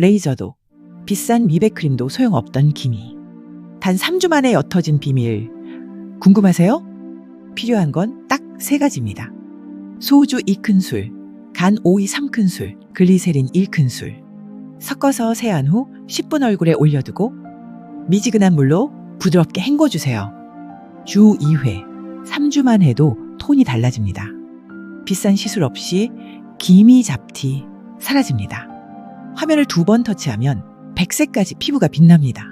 레이저도 비싼 미백 크림도 소용없던 기미. 단 3주 만에 옅어진 비밀. 궁금하세요? 필요한 건 딱 세 가지입니다. 소주 2큰술, 간 오이 3큰술, 글리세린 1큰술. 섞어서 세안 후 10분 얼굴에 올려두고 미지근한 물로 부드럽게 헹궈주세요. 주 2회, 3주만 해도 톤이 달라집니다. 비싼 시술 없이 기미 잡티 사라집니다. 화면을 두 번 터치하면 100세까지 피부가 빛납니다.